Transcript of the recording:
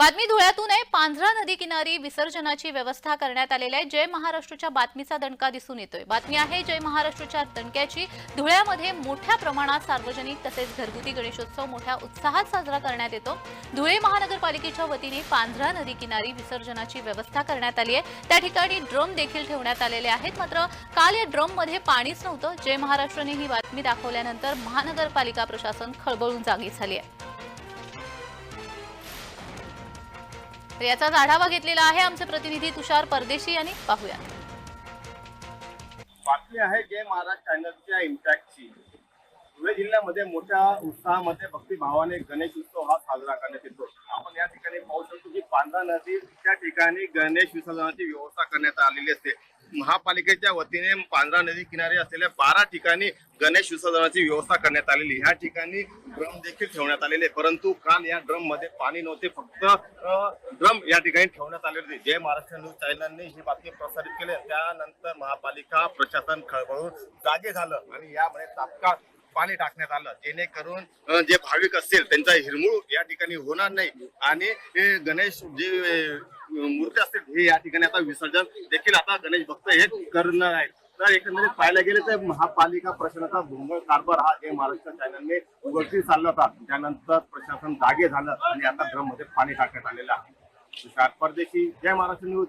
बातमी धुळ्यातून आहे. पांझरा नदी किनारी विसर्जनाची व्यवस्था करण्यात आलेली आहे. जय महाराष्ट्रच्या बातमीचा दणका दिसून येतोय. बातमी आहे जय महाराष्ट्रच्या दणक्याची. धुळ्यामध्ये मोठ्या प्रमाणात सार्वजनिक तसेच घरगुती गणेशोत्सव मोठ्या उत्साहात साजरा करण्यात येतो. धुळे महानगरपालिकेच्या वतीने पांझरा नदी किनारी विसर्जनाची व्यवस्था करण्यात आली आहे. त्या ठिकाणी ड्रम देखील ठेवण्यात आलेले आहेत. मात्र काल या ड्रममध्ये पाणीच नव्हतं. जय महाराष्ट्रने ही बातमी दाखवल्यानंतर महानगरपालिका प्रशासन खळबळून जागी झाली आहे. तर याचाच आढावा घेतलेला आहे आमचे प्रतिनिधी तुषार परदेशी यांनी पाहूयात बातमी आहे जय महाराष्ट्र चॅनलच्या इम्पॅक्टची. धुळे जिल्ह्यामध्ये मोठ्या उत्साहामध्ये भक्तिभावाने गणेश उत्सव हा साजरा करण्यात येतो. आपण या ठिकाणी पाहू शकतो की पांढरा नदी त्या ठिकाणी गणेश विसर्जनाची व्यवस्था करण्यात आलेली असते. महापालिकेच्या वतीने पांढरा नदी किनारी असलेल्या बारा ठिकाणी गणेश विसर्जनाची व्यवस्था करण्यात आलेली. ह्या ठिकाणी ड्रम देखील ठेवण्यात आलेले परंतु काल या ड्रममध्ये पाणी नव्हते. फक्त ड्रम या ठिकाणी ठेवण्यात आलेले होते. जय महाराष्ट्र न्यूज चॅनलने ही बातमी प्रसारित केली त्यानंतर महापालिका प्रशासन खळबळून जागे झालं आणि यामध्ये तात्काळ पाणी टाकण्यात आलं. जेणेकरून जे भाविक असतील त्यांचा हिरमूळ या ठिकाणी होणार नाही. आणि गणेश जे मूर्ती असतील हे या ठिकाणी आता विसर्जन देखील आता गणेश भक्त हे करणार आहेत. तर एकंदरीत पाहायला गेले तर महापालिका प्रशासनाचा भोंगळ कारभार हा जे महाराष्ट्र चॅनलने उघडकीस चालला होता. त्यानंतर प्रशासन जागे झालं आणि आता ड्रममध्ये पाणी टाकण्यात आलेलं आहे. तुषार परदेशी जय महाराष्ट्र न्यूज.